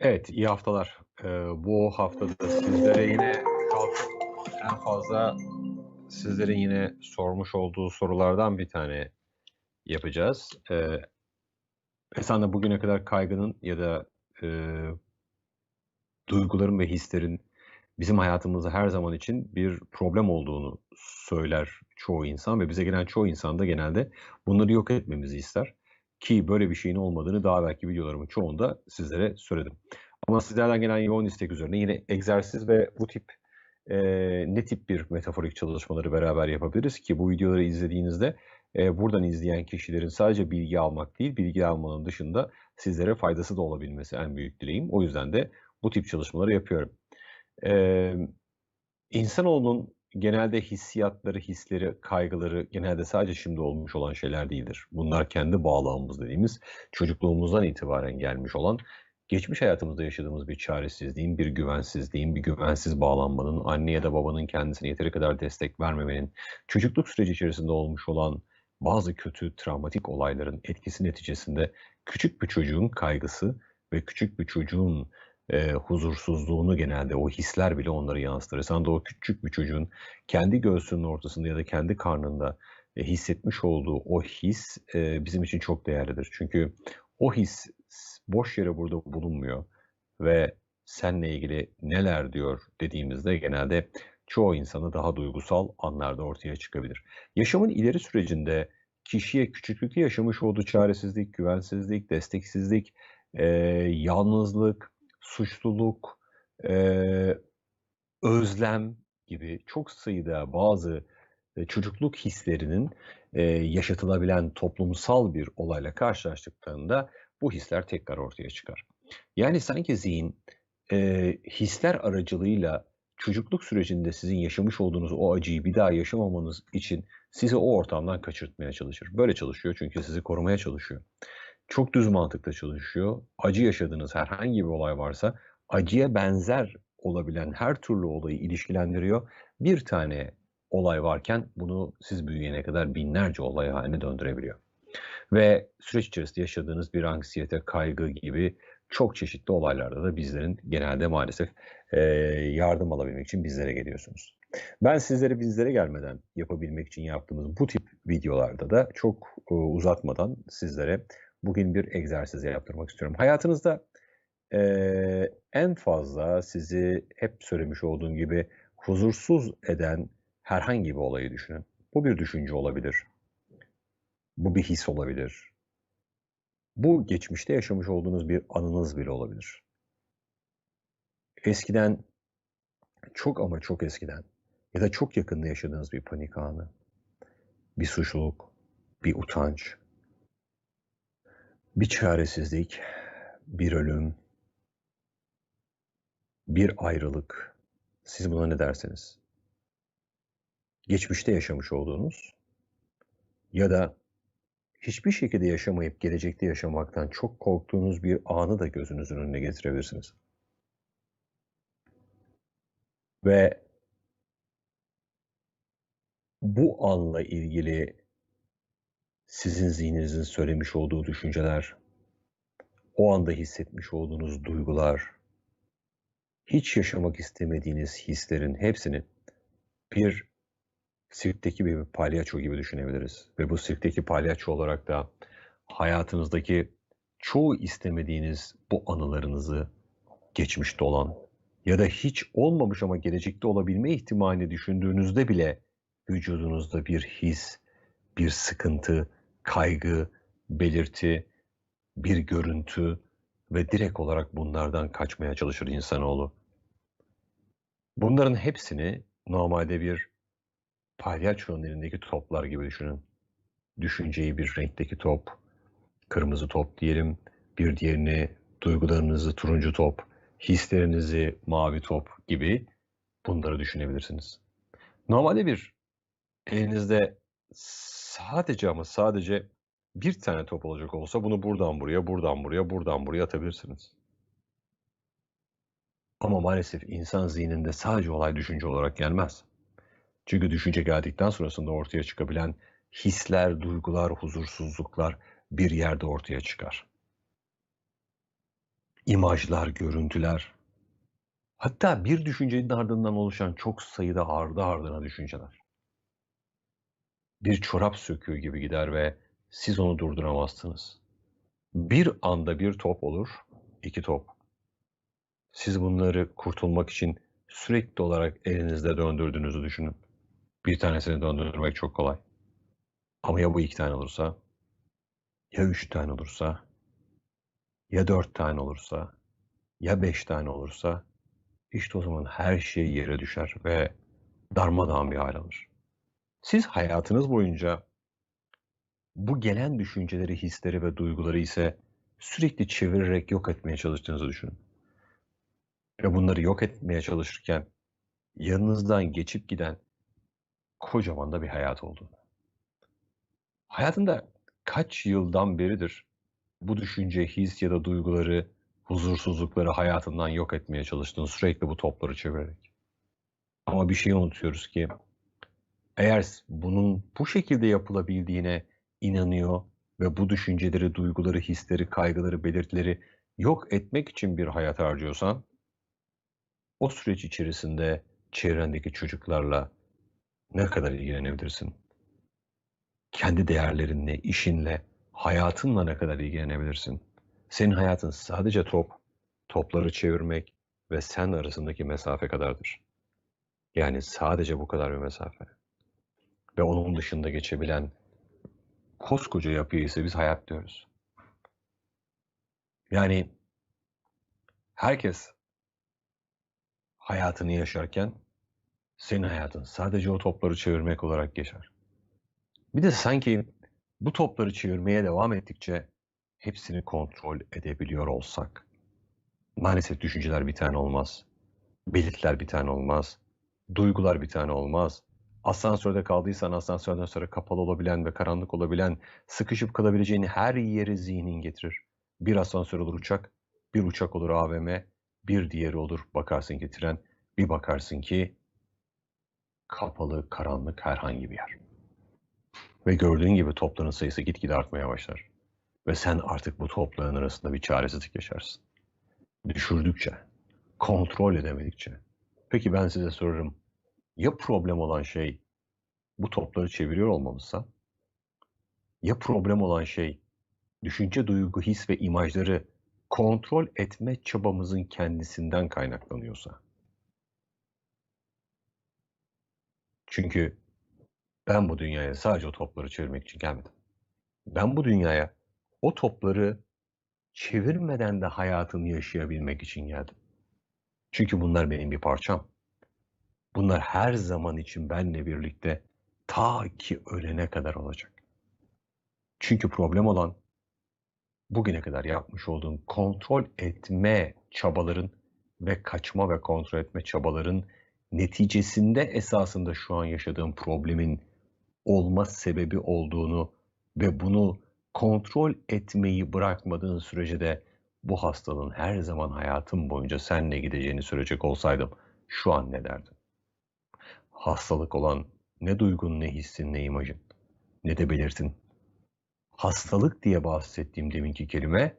Evet, iyi haftalar. Eee, bu haftada sizlere yine en fazla sizlerin yine sormuş olduğu sorulardan bir tane yapacağız. Eee Sen de bugüne kadar kaygının ya da eee, duyguların ve hislerin bizim hayatımızda her zaman için bir problem olduğunu söyler çoğu insan ve bize gelen çoğu insan da genelde bunları yok etmemizi ister. Ki böyle bir şeyin olmadığını daha belki videolarımın çoğunda sizlere söyledim. Ama sizlerden gelen yoğun istek üzerine yine egzersiz ve bu tip eee, ne tip bir metaforik çalışmaları beraber yapabiliriz ki bu videoları izlediğinizde eee, buradan izleyen kişilerin sadece bilgi almak değil, bilgi almanın dışında sizlere faydası da olabilmesi en büyük dileğim. O yüzden de bu tip çalışmaları yapıyorum. Eee insanoğlunun genelde hissiyatları, hisleri, kaygıları genelde sadece şimdi olmuş olan şeyler değildir. Bunlar kendi bağlamımız dediğimiz çocukluğumuzdan itibaren gelmiş olan geçmiş hayatımızda yaşadığımız bir çaresizliğin, bir güvensizliğin, bir güvensiz bağlanmanın, anne ya da babanın kendisine yeteri kadar destek vermemenin, çocukluk süreci içerisinde olmuş olan bazı kötü, travmatik olayların etkisi neticesinde küçük bir çocuğun kaygısı ve küçük bir çocuğun eee, huzursuzluğunu genelde o hisler bile onları yansıtır. Sen de o küçük bir çocuğun kendi göğsünün ortasında ya da kendi karnında e, hissetmiş olduğu o his e, bizim için çok değerlidir. Çünkü o his boş yere burada bulunmuyor ve seninle ilgili neler diyor dediğimizde genelde çoğu insanı daha duygusal anlarda ortaya çıkabilir. Yaşamın ileri sürecinde kişiye küçüklükte yaşamış olduğu çaresizlik, güvensizlik, desteksizlik, e, yalnızlık, suçluluk, eee, özlem gibi çok sayıda bazı e, çocukluk hislerinin e, yaşatılabilen toplumsal bir olayla karşılaştıklarında bu hisler tekrar ortaya çıkar. Yani sanki zihin e, hisler aracılığıyla çocukluk sürecinde sizin yaşamış olduğunuz o acıyı bir daha yaşamamanız için sizi o ortamdan kaçırtmaya çalışır. Böyle çalışıyor çünkü sizi korumaya çalışıyor. Çok düz mantıkla çalışıyor. Acı yaşadığınız herhangi bir olay varsa acıya benzer olabilen her türlü olayı ilişkilendiriyor. Bir tane olay varken bunu siz büyüyene kadar binlerce olay haline döndürebiliyor. Ve süreç içerisinde yaşadığınız bir anksiyete, kaygı gibi çok çeşitli olaylarda da bizlerin genelde maalesef yardım alabilmek için bizlere geliyorsunuz. Ben sizlere bizlere gelmeden yapabilmek için yaptığımız bu tip videolarda da çok uzatmadan sizlere bugün bir egzersiz yaptırmak istiyorum. Hayatınızda eee, en fazla sizi hep söylemiş olduğum gibi huzursuz eden herhangi bir olayı düşünün. Bu bir düşünce olabilir. Bu bir his olabilir. Bu geçmişte yaşamış olduğunuz bir anınız bile olabilir. Eskiden, çok ama çok eskiden ya da çok yakında yaşadığınız bir panik anı, bir suçluluk, bir utanç, bir çaresizlik, bir ölüm, bir ayrılık. Siz buna ne dersiniz? Geçmişte yaşamış olduğunuz ya da hiçbir şekilde yaşamayıp gelecekte yaşamaktan çok korktuğunuz bir anı da gözünüzün önüne getirebilirsiniz. Ve bu anla ilgili sizin zihninizin söylemiş olduğu düşünceler, o anda hissetmiş olduğunuz duygular, hiç yaşamak istemediğiniz hislerin hepsini bir sirkteki bir palyaço gibi düşünebiliriz. Ve bu sirkteki palyaço olarak da hayatınızdaki çoğu istemediğiniz bu anılarınızı geçmişte olan ya da hiç olmamış ama gelecekte olabilme ihtimalini düşündüğünüzde bile vücudunuzda bir his, bir sıkıntı, kaygı, belirti, bir görüntü ve direkt olarak bunlardan kaçmaya çalışır insanoğlu. Bunların hepsini normalde bir palyaçonun elindeki toplar gibi düşünün. Düşünceyi bir renkteki top, kırmızı top diyelim, bir diğerini duygularınızı turuncu top, hislerinizi mavi top gibi bunları düşünebilirsiniz. Normalde bir elinizde sadece ama sadece bir tane top olacak olsa bunu buradan buraya, buradan buraya, buradan buraya atabilirsiniz. Ama maalesef insan zihninde sadece olay düşünce olarak gelmez. Çünkü düşünce geldikten sonrasında ortaya çıkabilen hisler, duygular, huzursuzluklar bir yerde ortaya çıkar. imajlar, görüntüler, hatta bir düşüncenin ardından oluşan çok sayıda ardı ardına düşünceler. Bir çorap söküğü gibi gider ve siz onu durduramazsınız. Bir anda bir top olur, iki top. Siz bunları kurtulmak için sürekli olarak elinizde döndürdüğünüzü düşünün. Bir tanesini döndürmek çok kolay. Ama ya bu iki tane olursa? Ya üç tane olursa? Ya dört tane olursa? Ya beş tane olursa? İşte o zaman her şey yere düşer ve darmadağın bir hal alır. Siz hayatınız boyunca bu gelen düşünceleri, hisleri ve duyguları ise sürekli çevirerek yok etmeye çalıştığınızı düşünün. Ve bunları yok etmeye çalışırken yanınızdan geçip giden kocaman da bir hayat oldu. Hayatında kaç yıldan beridir bu düşünce, his ya da duyguları, huzursuzlukları hayatından yok etmeye çalıştın sürekli bu topları çevirerek. Ama bir şey unutuyoruz ki eğer bunun bu şekilde yapılabildiğine inanıyor ve bu düşünceleri, duyguları, hisleri, kaygıları, belirtileri yok etmek için bir hayat harcıyorsan o süreç içerisinde çevrendeki çocuklarla ne kadar ilgilenebilirsin? Kendi değerlerinle, işinle, hayatınla ne kadar ilgilenebilirsin? Senin hayatın sadece top, topları çevirmek ve sen arasındaki mesafe kadardır. Yani sadece bu kadar bir mesafe. Ve onun dışında geçebilen koskoca yapıyı ise biz hayat diyoruz. Yani herkes hayatını yaşarken senin hayatın sadece o topları çevirmek olarak geçer. Bir de sanki bu topları çevirmeye devam ettikçe hepsini kontrol edebiliyor olsak. Maalesef düşünceler bir tane olmaz. Belirtiler bir tane olmaz. Duygular bir tane olmaz. Asansörde kaldıysan asansörden sonra kapalı olabilen ve karanlık olabilen, sıkışıp kalabileceğin her yeri zihnin getirir. Bir asansör olur uçak, bir uçak olur AVM, bir diğeri olur bakarsın ki tren, bir bakarsın ki kapalı, karanlık herhangi bir yer. Ve gördüğün gibi topların sayısı gitgide artmaya başlar. Ve sen artık bu topların arasında bir çaresizlik yaşarsın. Düşürdükçe, kontrol edemedikçe. Peki ben size sorarım. Ya problem olan şey bu topları çeviriyor olmamızsa? Ya problem olan şey düşünce, duygu, his ve imajları kontrol etme çabamızın kendisinden kaynaklanıyorsa? Çünkü ben bu dünyaya sadece o topları çevirmek için gelmedim. Ben bu dünyaya o topları çevirmeden de hayatımı yaşayabilmek için geldim. Çünkü bunlar benim bir parçam. Bunlar her zaman için benle birlikte ta ki ölene kadar olacak. Çünkü problem olan bugüne kadar yapmış olduğum kontrol etme çabaların ve kaçma ve kontrol etme çabaların neticesinde esasında şu an yaşadığım problemin olma sebebi olduğunu ve bunu kontrol etmeyi bırakmadığın sürece de bu hastalığın her zaman hayatım boyunca senle gideceğini söyleyecek olsaydım şu an ne derdim? Hastalık olan ne duygun, ne hissin, ne imajın, ne de belirtin. Hastalık diye bahsettiğim deminki kelime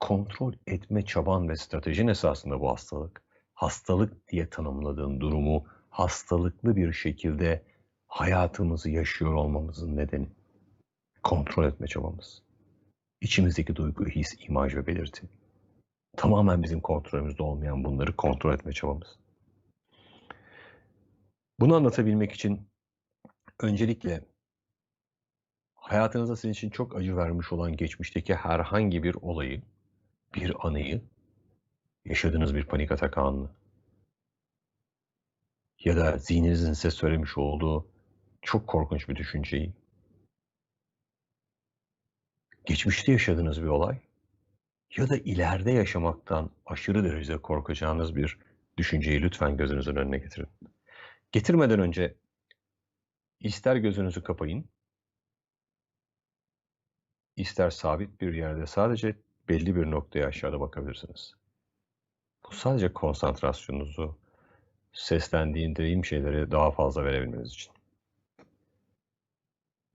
kontrol etme çaban ve stratejin esasında bu hastalık hastalık diye tanımladığın durumu hastalıklı bir şekilde hayatımızı yaşıyor olmamızın nedeni. Kontrol etme çabamız. İçimizdeki duygu, his, imaj ve belirti. Tamamen bizim kontrolümüzde olmayan bunları kontrol etme çabamız. Bunu anlatabilmek için öncelikle hayatınızda sizin için çok acı vermiş olan geçmişteki herhangi bir olayı, bir anıyı yaşadığınız bir panik atak anı ya da zihninizin size söylemiş olduğu çok korkunç bir düşünceyi, geçmişte yaşadığınız bir olay ya da ileride yaşamaktan aşırı derecede korkacağınız bir düşünceyi lütfen gözünüzün önüne getirin. Getirmeden önce ister gözünüzü kapayın, ister sabit bir yerde sadece belli bir noktaya aşağıda bakabilirsiniz. Bu sadece konsantrasyonunuzu seslendiğim şeyleri daha fazla verebilmeniz için.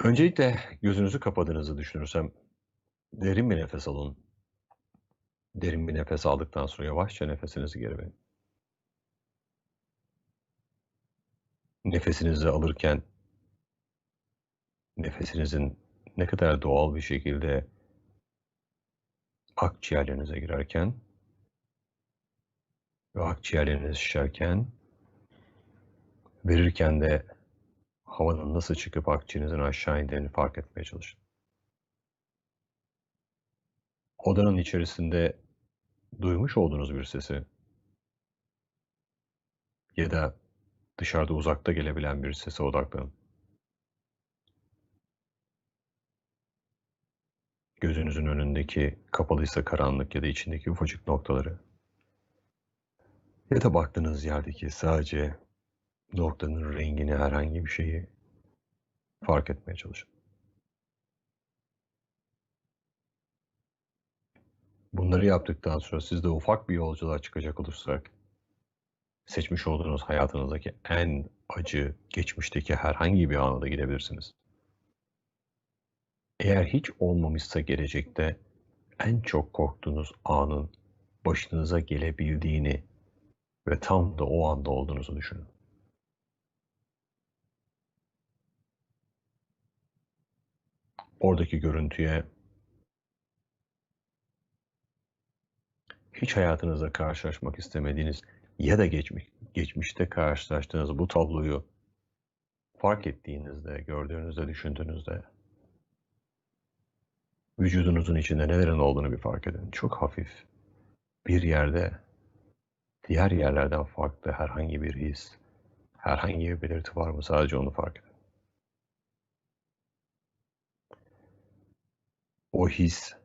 Öncelikle gözünüzü kapadığınızı düşünürsem derin bir nefes alın. Derin bir nefes aldıktan sonra yavaşça nefesinizi geri verin. Nefesinizi alırken nefesinizin ne kadar doğal bir şekilde akciğerlerinize girerken ve akciğerleriniz şişerken verirken de havanın nasıl çıkıp akciğerinizin aşağı indiğini fark etmeye çalışın. Odanın içerisinde duymuş olduğunuz bir sesi ya da dışarıda uzakta gelebilen bir sese odaklanın. Gözünüzün önündeki kapalıysa karanlık ya da içindeki ufacık noktaları ya da baktığınız yerdeki sadece noktanın rengini herhangi bir şeyi fark etmeye çalışın. Bunları yaptıktan sonra siz de ufak bir yolculuğa çıkacak olursak seçmiş olduğunuz hayatınızdaki en acı, geçmişteki herhangi bir ana da gidebilirsiniz. Eğer hiç olmamışsa gelecekte en çok korktuğunuz anın başınıza gelebildiğini ve tam da o anda olduğunuzu düşünün. Oradaki görüntüye hiç hayatınızda karşılaşmak istemediğiniz ya da geçmiş, geçmişte karşılaştığınız bu tabloyu fark ettiğinizde, gördüğünüzde, düşündüğünüzde vücudunuzun içinde nelerin olduğunu bir fark edin. Çok hafif bir yerde diğer yerlerden farklı herhangi bir his, herhangi bir belirti var mı sadece onu fark edin. O his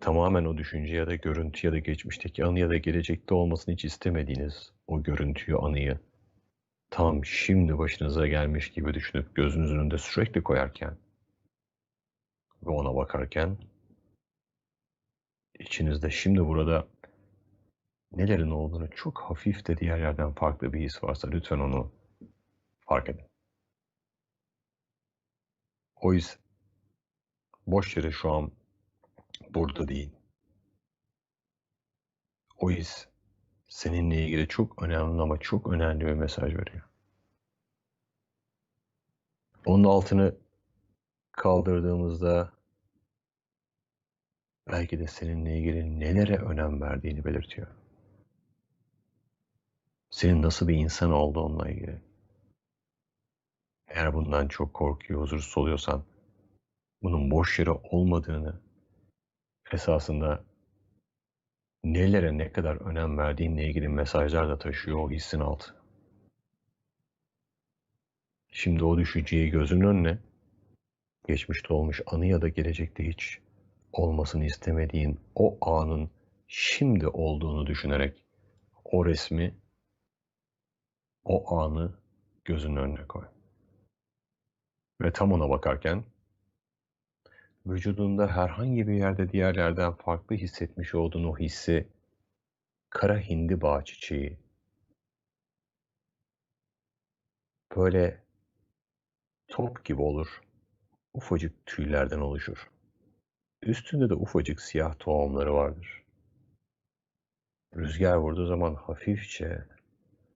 tamamen o düşünce ya da görüntü ya da geçmişteki anı ya da gelecekte olmasını hiç istemediğiniz o görüntüyü, anıyı tam şimdi başınıza gelmiş gibi düşünüp gözünüzün önünde sürekli koyarken ve ona bakarken içinizde şimdi burada nelerin olduğunu çok hafif de diğer yerden farklı bir his varsa lütfen onu fark edin. O his boş yere şu an burada değil. O his seninle ilgili çok önemli ama çok önemli bir mesaj veriyor. Onun altını kaldırdığımızda belki de seninle ilgili nelere önem verdiğini belirtiyor. Senin nasıl bir insan olduğunla ilgili. Eğer bundan çok korkuyor, huzursuz oluyorsan bunun boş yere olmadığını esasında nelere ne kadar önem verdiğinle ilgili mesajlar da taşıyor o hissin altı. Şimdi o düşünceyi gözünün önüne geçmişte olmuş anı ya da gelecekte hiç olmasını istemediğin o anın şimdi olduğunu düşünerek o resmi, o anı gözünün önüne koy. Ve tam ona bakarken vücudunda herhangi bir yerde diğerlerden farklı hissetmiş olduğun o hissi kara hindiba çiçeği böyle top gibi olur. Ufacık tüylerden oluşur. Üstünde de ufacık siyah tohumları vardır. Rüzgar vurduğu zaman hafifçe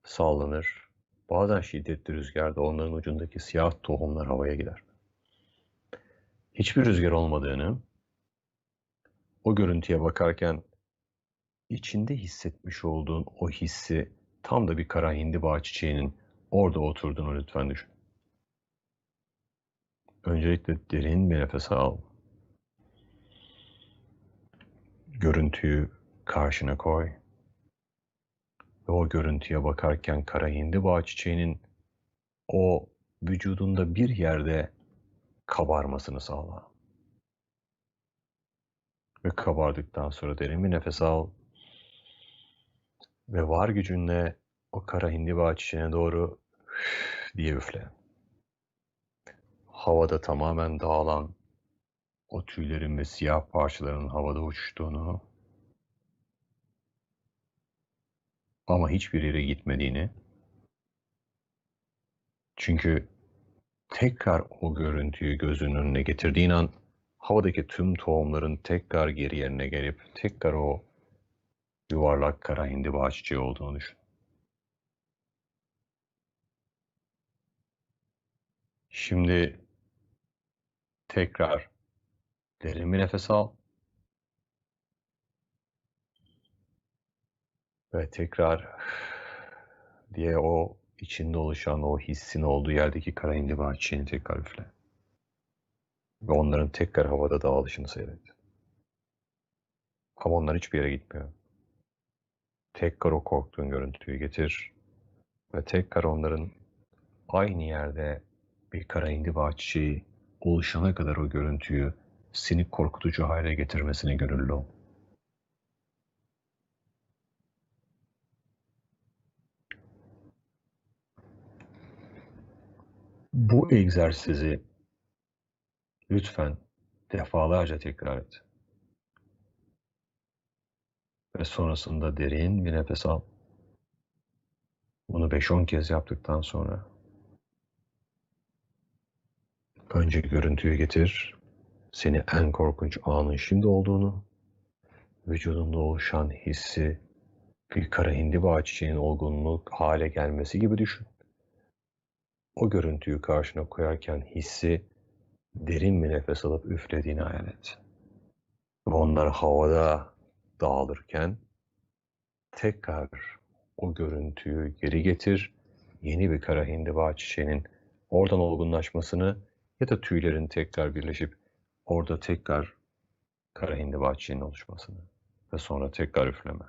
sallanır. Bazen şiddetli rüzgarda onların ucundaki siyah tohumlar havaya gider hiçbir rüzgar olmadığını, o görüntüye bakarken içinde hissetmiş olduğun o hissi tam da bir kara hindiba çiçeğinin orada oturduğunu lütfen düşün. Öncelikle derin bir nefes al. Görüntüyü karşına koy. Ve o görüntüye bakarken kara hindiba çiçeğinin o vücudunda bir yerde kabarmasını sağla. Ve kabardıktan sonra derin bir nefes al. Ve var gücünle o kara hindiba çiçeğine doğru diye üfle. Havada tamamen dağılan o tüylerin ve siyah parçaların havada uçuştuğunu ama hiçbir yere gitmediğini çünkü tekrar o görüntüyü gözünün önüne getirdiğin an havadaki tüm tohumların tekrar geri yerine gelip tekrar o yuvarlak kara hindiba çiçeği olduğunu düşün. Şimdi tekrar derin bir nefes al. Ve tekrar diye o içinde oluşan o hissin olduğu yerdeki kara indiba çiçeğini tekrar üfle. Ve onların tekrar havada dağılışını seyret. Ama onlar hiçbir yere gitmiyor. Tekrar o korktuğun görüntüyü getir. Ve tekrar onların aynı yerde bir kara indiba çiçeği oluşana kadar o görüntüyü seni korkutucu hale getirmesine gönüllü ol. Bu egzersizi lütfen defalarca tekrar et. Ve sonrasında derin bir nefes al. Bunu 5-10 kez yaptıktan sonra önce görüntüyü getir. Seni en korkunç anın şimdi olduğunu, vücudunda oluşan hissi bir kara hindiba çiçeğinin olgunluk hale gelmesi gibi düşün. O görüntüyü karşına koyarken hissi derin bir nefes alıp üflediğini hayal et. Onlar havada dağılırken tekrar o görüntüyü geri getir. Yeni bir kara hindiba çiçeğinin oradan olgunlaşmasını ya da tüylerin tekrar birleşip orada tekrar kara hindiba çiçeğinin oluşmasını ve sonra tekrar üfleme.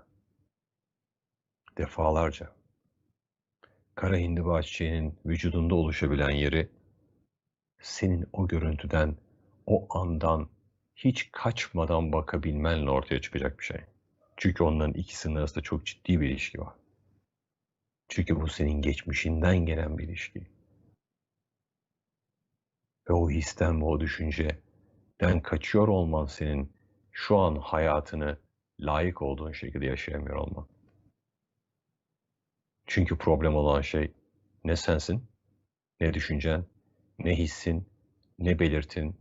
Defalarca. Kara hindiba çiçeğinin vücudunda oluşabilen yeri senin o görüntüden, o andan hiç kaçmadan bakabilmenle ortaya çıkacak bir şey. Çünkü onların ikisinin arasında çok ciddi bir ilişki var. Çünkü bu senin geçmişinden gelen bir ilişki. Ve o histen ve o düşünceden kaçıyor olman senin şu an hayatını layık olduğun şekilde yaşayamıyor olman. Çünkü problem olan şey ne sensin, ne düşüncen, ne hissin, ne belirtin,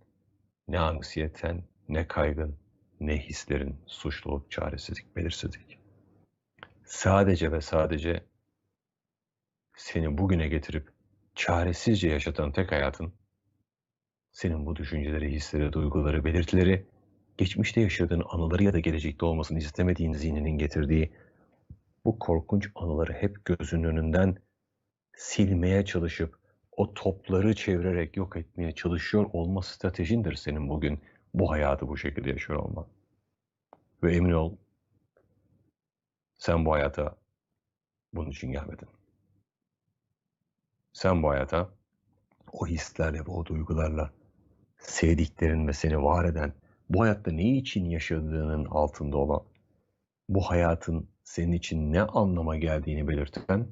ne anksiyeten, ne kaygın, ne hislerin, suçluluk, çaresizlik, belirsizlik. Sadece ve sadece seni bugüne getirip çaresizce yaşatan tek hayatın, senin bu düşünceleri, hisleri, duyguları, belirtileri, geçmişte yaşadığın anıları ya da gelecekte olmasını istemediğin zihninin getirdiği bu korkunç anıları hep gözünün önünden silmeye çalışıp o topları çevirerek yok etmeye çalışıyor olma stratejindir senin bugün bu hayatı bu şekilde yaşıyor olman. Ve emin ol sen bu hayata bunun için gelmedin. Sen bu hayata o hislerle ve o duygularla sevdiklerin ve seni var eden, bu hayatta ne için yaşadığının altında olan, bu hayatın senin için ne anlama geldiğini belirten,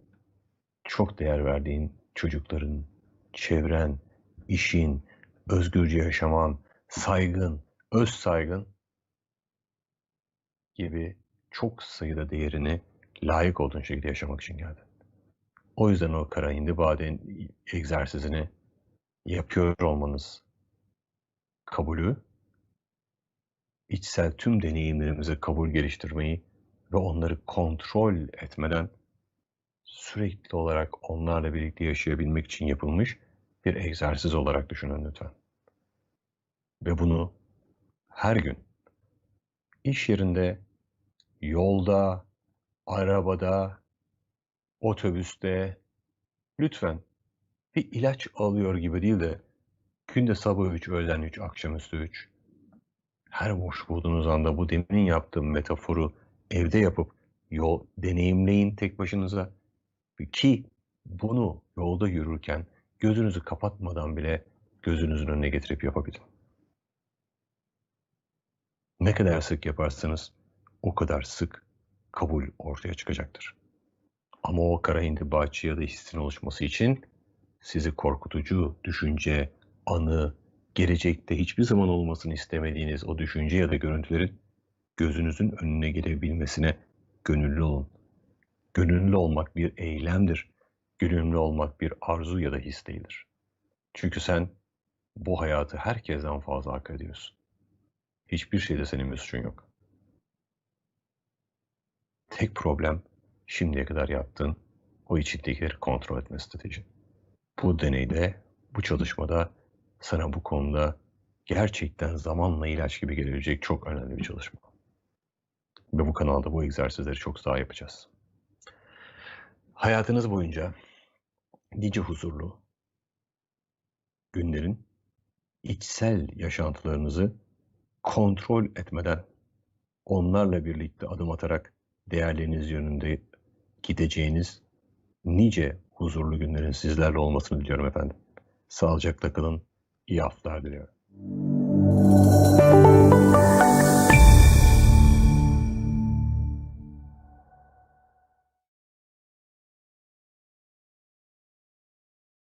çok değer verdiğin çocukların, çevren, işin, özgürce yaşaman, saygın, öz saygın gibi çok sayıda değerini layık olduğun şekilde yaşamak için geldin. O yüzden o kara hindi baden egzersizini yapıyor olmanız kabulü, içsel tüm deneyimlerimize kabul geliştirmeyi ve onları kontrol etmeden sürekli olarak onlarla birlikte yaşayabilmek için yapılmış bir egzersiz olarak düşünün lütfen. Ve bunu her gün iş yerinde, yolda, arabada, otobüste lütfen bir ilaç alıyor gibi değil de günde sabah 3, öğlen 3, akşamüstü 3. Her boş bulduğunuz anda bu demin yaptığım metaforu evde yapıp yol deneyimleyin tek başınıza ki bunu yolda yürürken gözünüzü kapatmadan bile gözünüzün önüne getirip yapabilin. Ne kadar sık yaparsanız o kadar sık kabul ortaya çıkacaktır. Ama o kara hindi bahçe ya da hissin oluşması için sizi korkutucu düşünce, anı, gelecekte hiçbir zaman olmasını istemediğiniz o düşünce ya da görüntülerin gözünüzün önüne gelebilmesine gönüllü olun. Gönüllü olmak bir eylemdir. Gönüllü olmak bir arzu ya da his değildir. Çünkü sen bu hayatı herkesten fazla hak ediyorsun. Hiçbir şeyde senin bir suçun yok. Tek problem şimdiye kadar yaptığın o içindekileri kontrol etme strateji. Bu deneyde, bu çalışmada sana bu konuda gerçekten zamanla ilaç gibi gelebilecek çok önemli bir çalışma. Ve bu kanalda bu egzersizleri çok daha yapacağız. Hayatınız boyunca nice huzurlu günlerin içsel yaşantılarınızı kontrol etmeden onlarla birlikte adım atarak değerleriniz yönünde gideceğiniz nice huzurlu günlerin sizlerle olmasını diliyorum efendim. Sağlıcakla kalın, iyi haftalar diliyorum.